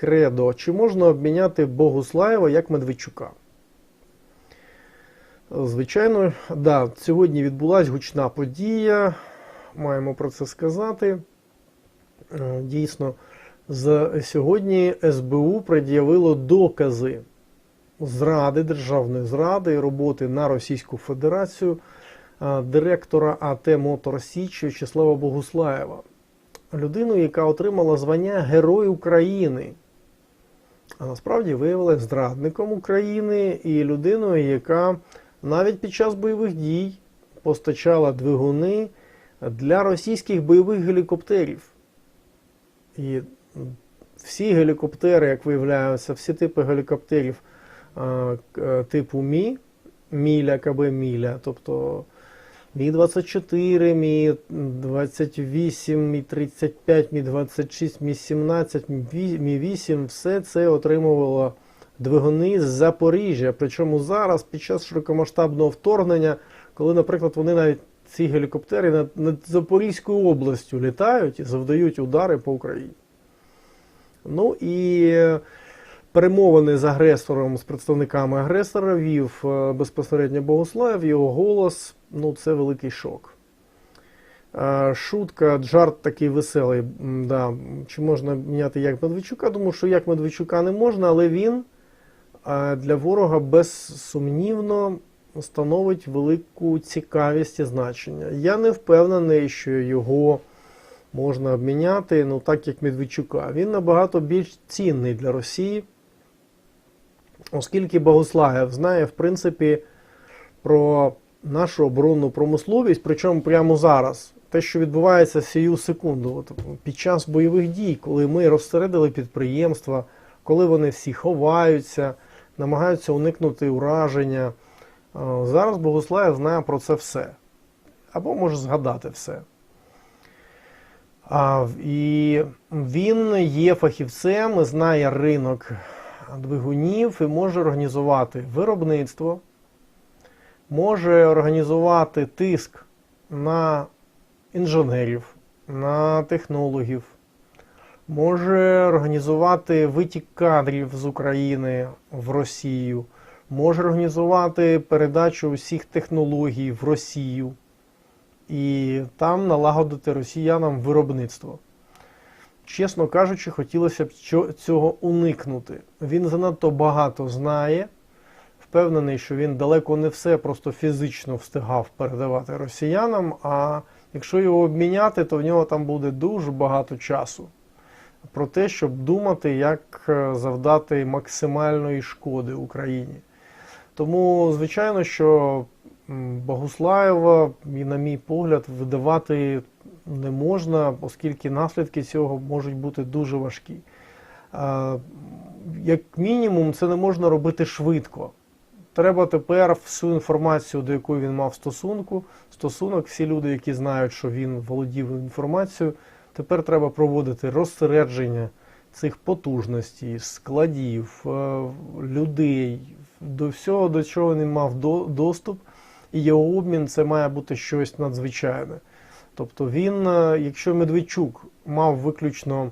Кредо. Чи можна обміняти Богуслаєва як Медведчука? Звичайно, да, сьогодні відбулася гучна подія. Маємо про це сказати. Е, Дійсно, з сьогодні СБУ пред'явило докази зради, державної зради роботи на Російську Федерацію е, директора АТ Мотор Січ В'ячеслава Богуслаєва. Людину, яка отримала звання Герой України. А насправді виявилася зрадником України і людиною, яка навіть під час бойових дій постачала двигуни для російських бойових гелікоптерів. І всі гелікоптери, як виявляється, всі типи гелікоптерів типу Мі, Міля, КБ Міля, тобто Мі-24, Мі-28, Мі-35, Мі-26, Мі-17, Мі-8, все це отримувало двигуни з Запоріжжя. Причому зараз, під час широкомасштабного вторгнення, коли, наприклад, вони навіть ці гелікоптери над, над Запорізькою областю літають і завдають удари по Україні. Ну і е, перемовини з агресором, з представниками агресора вів е, безпосередньо Богослав, його голос ну це великий шок. Шутка, жарт такий веселий. Да. Чи можна міняти як Медведчука? Думаю, що як Медведчука не можна, але він для ворога безсумнівно становить велику цікавість і значення. Я не впевнений, що його можна обміняти, ну так як Медведчука. Він набагато більш цінний для Росії, оскільки Богослаєв знає, в принципі, про нашу оборонну промисловість, причому прямо зараз. Те, що відбувається сію секунду, от під час бойових дій, коли ми розсередили підприємства, коли вони всі ховаються, намагаються уникнути ураження. е, Зараз Богослаєв знає про це все. Або може згадати все. А, і він є фахівцем, знає ринок двигунів і може організувати виробництво, може організувати тиск на інженерів, на технологів, може організувати витік кадрів з України в Росію, може організувати передачу усіх технологій в Росію і там налагодити росіянам виробництво. Чесно кажучи, хотілося б цього уникнути. Він занадто багато знає. Впевнений, що він далеко не все просто фізично встигав передавати росіянам. А якщо його обміняти, то в нього там буде дуже багато часу про те, щоб думати, як е, завдати максимальної шкоди Україні. Тому, звичайно, що Богуслаєва, і, на мій погляд, видавати не можна, оскільки наслідки цього можуть бути дуже важкі. Як мінімум, це не можна робити швидко. Треба тепер всю інформацію, до якої він мав стосунку, стосунок, всі люди, які знають, що він володів інформацією, тепер треба проводити розсередження цих потужностей, складів, е, людей, до всього, до чого він мав доступ, і його обмін це має бути щось надзвичайне. Тобто він, е, якщо Медведчук мав виключно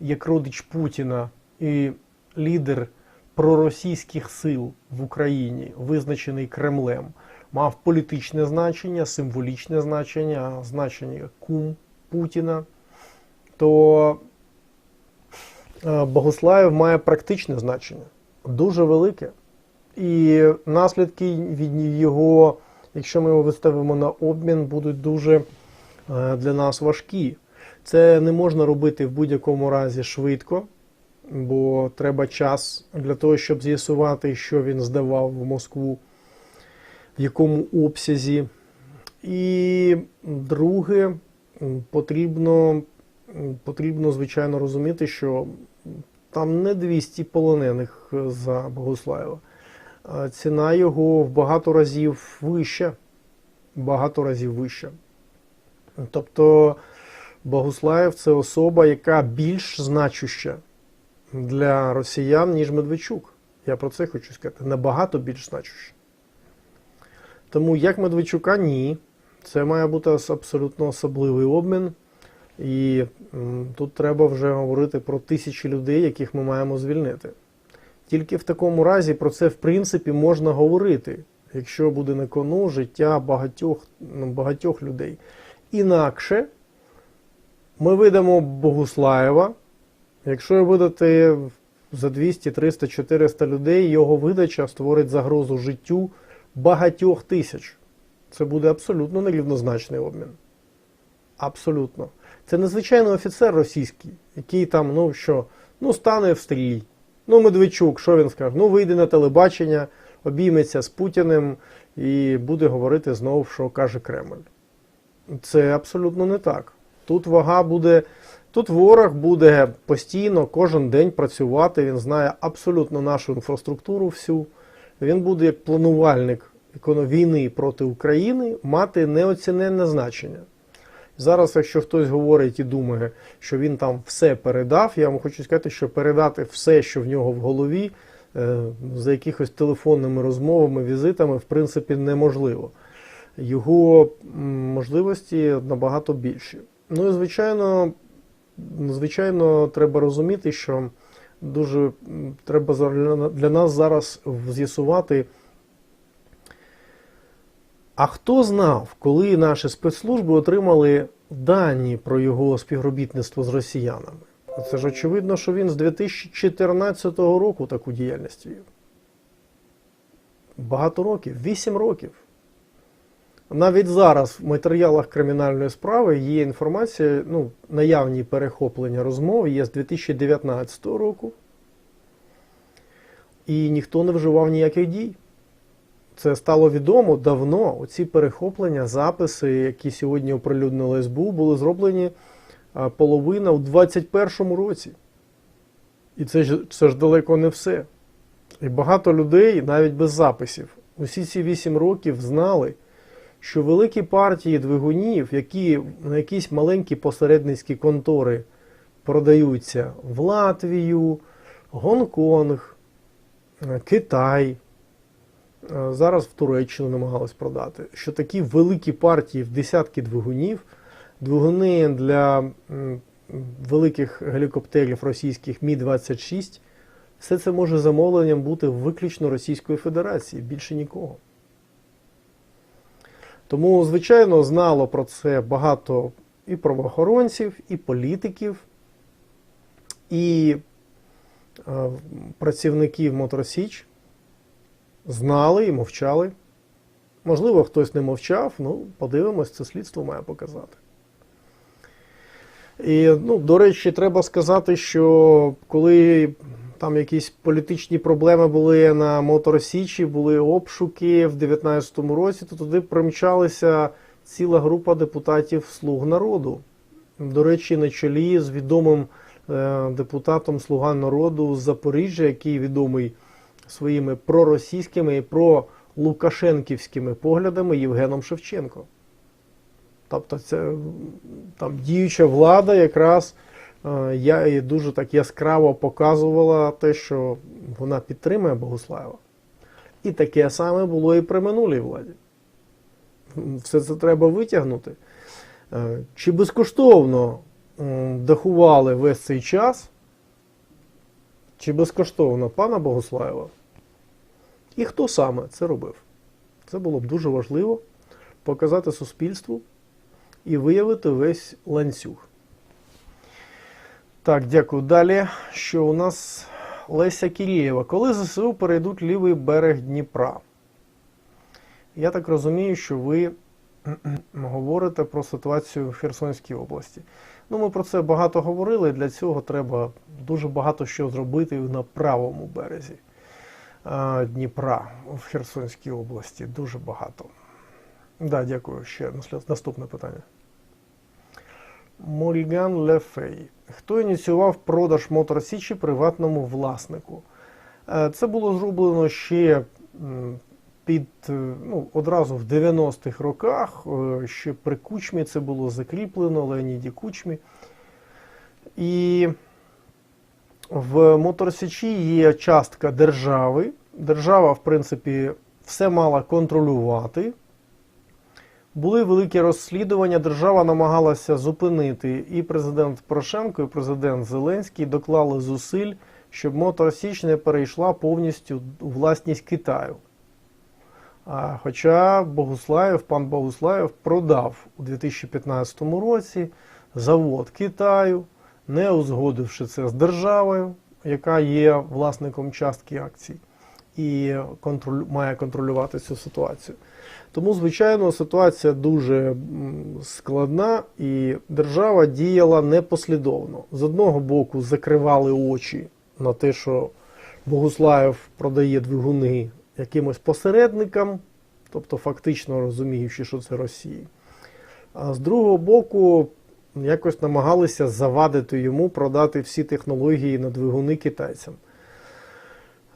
як родич Путіна і лідер проросійських сил в Україні, визначений Кремлем, мав політичне значення, символічне значення, значення кум Путіна, то е, Богослаєв має практичне значення, дуже велике. І наслідки від його, якщо ми його виставимо на обмін, будуть дуже е, для нас важкі. Це не можна робити в будь-якому разі швидко, бо треба час для того, щоб з'ясувати, що він здавав в Москву, в якому обсязі. І друге, потрібно, потрібно, звичайно, розуміти, що там не 200 полонених за Богослаєва. Ціна його в багато разів вища. Багато разів вища. Тобто Богуслаєв це особа, яка більш значуща для росіян, ніж Медведчук. Я про це хочу сказати. Набагато більш значуща. Тому як Медведчука ні. Це має бути абсолютно особливий обмін. І тут треба вже говорити про тисячі людей, яких ми маємо звільнити. Тільки в такому разі про це, в принципі, можна говорити, якщо буде на кону життя багатьох, ну, багатьох людей. Інакше ми видамо Богуслаєва. Якщо видати за 200, 300, 400 людей, його видача створить загрозу життю багатьох тисяч. Це буде абсолютно нерівнозначний обмін. Абсолютно. Це незвичайний офіцер російський, який там, ну що, ну стане в стрій. Ну, Медведчук, що він скаже? Ну, вийде на телебачення, обійметься з Путіним і буде говорити знову, що каже Кремль. Це абсолютно не так. Тут вага буде, тут ворог буде постійно кожен день працювати. Він знає абсолютно нашу інфраструктуру всю. Він буде як планувальник війни проти України мати неоціненне значення. Зараз, якщо хтось говорить і думає, що він там все передав, я вам хочу сказати, що передати все, що в нього в голові, е, за якихось телефонними розмовами, візитами, в принципі, неможливо. Його можливості набагато більші. Ну і звичайно, звичайно, треба розуміти, що дуже треба для нас зараз з'ясувати. А хто знав, коли наші спецслужби отримали дані про його співробітництво з росіянами? Це ж очевидно, що він з 2014 року таку діяльність вів. Багато років, 8 років. Навіть зараз в матеріалах кримінальної справи є інформація, ну, наявні перехоплення розмов є з 2019 року. І ніхто не вживав ніяких дій. Це стало відомо давно. Оці перехоплення, записи, які сьогодні оприлюднили СБУ, були зроблені половина у 2021 році. І це ж, це ж далеко не все. І багато людей, навіть без записів, усі ці 8 років знали, що великі партії двигунів, які на якісь маленькі посередницькі контори продаються в Латвію, Гонконг, Китай. Е, Зараз в Туреччину намагались продати, що такі великі партії в десятки двигунів, двигуни для великих гелікоптерів російських Мі-26, все це може замовленням бути виключно Російської Федерації, більше нікого. Тому, звичайно, знало про це багато і правоохоронців, і політиків, і е, працівників Моторсіч знали і мовчали. Можливо, хтось не мовчав, ну, подивимось, це слідство має показати. І, ну, до речі, треба сказати, що коли там якісь політичні проблеми були на Моторсічі, були обшуки в 2019 році, то туди примчалася ціла група депутатів Слуг народу. До речі, на чолі з відомим е, депутатом Слуга народу з Запоріжжя, який відомий своїми проросійськими і пролукашенківськими поглядами Євгеном Шевченко. Тобто це там діюча влада якраз я і дуже так яскраво показувала те, що вона підтримує Богуслаєва. І таке саме було і при минулій владі. Все це треба витягнути. Е, Чи безкоштовно дахували весь цей час? Чи безкоштовно пана Богуслаєва? І хто саме це робив? Це було б дуже важливо показати суспільству і виявити весь ланцюг. Так, дякую. Далі, що у нас Леся Кірєєва. Коли ЗСУ перейдуть лівий берег Дніпра? Я так розумію, що ви говорите про ситуацію в Херсонській області. Ну, ми про це багато говорили. Для цього треба дуже багато що зробити на правому березі Дніпра в Херсонській області. Дуже багато. Да, дякую. Ще наступне питання. Моріган Лефей. Хто ініціював продаж Мотор Січі приватному власнику? Е, Це було зроблено ще під е, ну, одразу в 90-х роках. е, Ще при Кучмі це було закріплено, Леоніді Кучмі. І в Моторсічі є частка держави. Держава, в принципі, все мала контролювати. Були великі розслідування. Держава намагалася зупинити і президент Порошенко, і президент Зеленський доклали зусиль, щоб Мотор Січ не перейшла повністю у власність Китаю. А, Хоча Богуслаєв, пан Богуслаєв продав у 2015 році завод Китаю, не узгодивши це з державою, яка є власником частки акцій і контроль, має контролювати цю ситуацію. Тому, звичайно, ситуація дуже складна, і держава діяла непослідовно. З одного боку, закривали очі на те, що Богуслаєв продає двигуни якимось посередникам, тобто фактично розуміючи, що це Росія. А з другого боку, якось намагалися завадити йому продати всі технології на двигуни китайцям.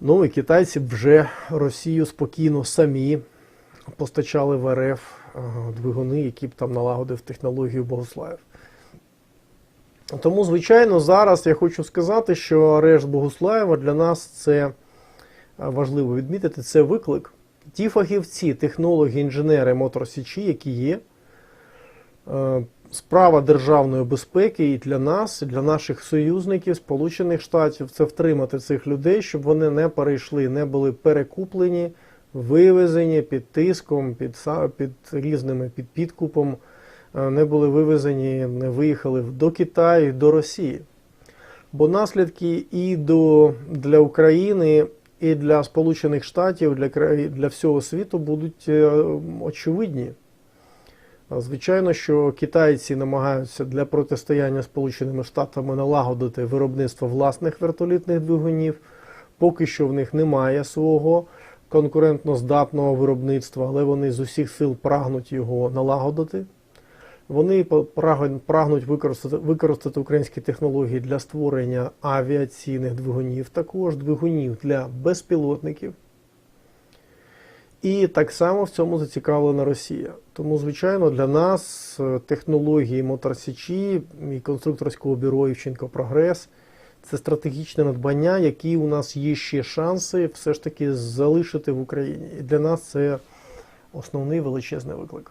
Ну і китайці вже Росію спокійно самі постачали в РФ е, двигуни, які б там налагодив технологію Богослаєв. Тому, звичайно, зараз я хочу сказати, що арешт Богуслаєва для нас це е, важливо відмітити, це виклик. Ті фахівці, технологи, інженери моторсічі, які є, е, справа державної безпеки і для нас, і для наших союзників, Сполучених Штатів, це втримати цих людей, щоб вони не перейшли, не були перекуплені, вивезені під тиском, під, під різними під підкупом, е, не були вивезені, не виїхали до Китаю, до Росії. Бо наслідки і до, для України, і для Сполучених Штатів, для, для всього світу будуть е, очевидні. Звичайно, що китайці намагаються для протистояння Сполученими Штатами налагодити виробництво власних вертолітних двигунів. Поки що в них немає свого конкурентно здатного виробництва, але вони з усіх сил прагнуть його налагодити. Вони прагнуть використати, використати українські технології для створення авіаційних двигунів, також двигунів для безпілотників. І так само в цьому зацікавлена Росія. Тому, звичайно, для нас е, технології Моторсічі і конструкторського бюро Івченко Прогрес це стратегічне надбання, які у нас є ще шанси все ж таки залишити в Україні. І для нас це основний величезний виклик.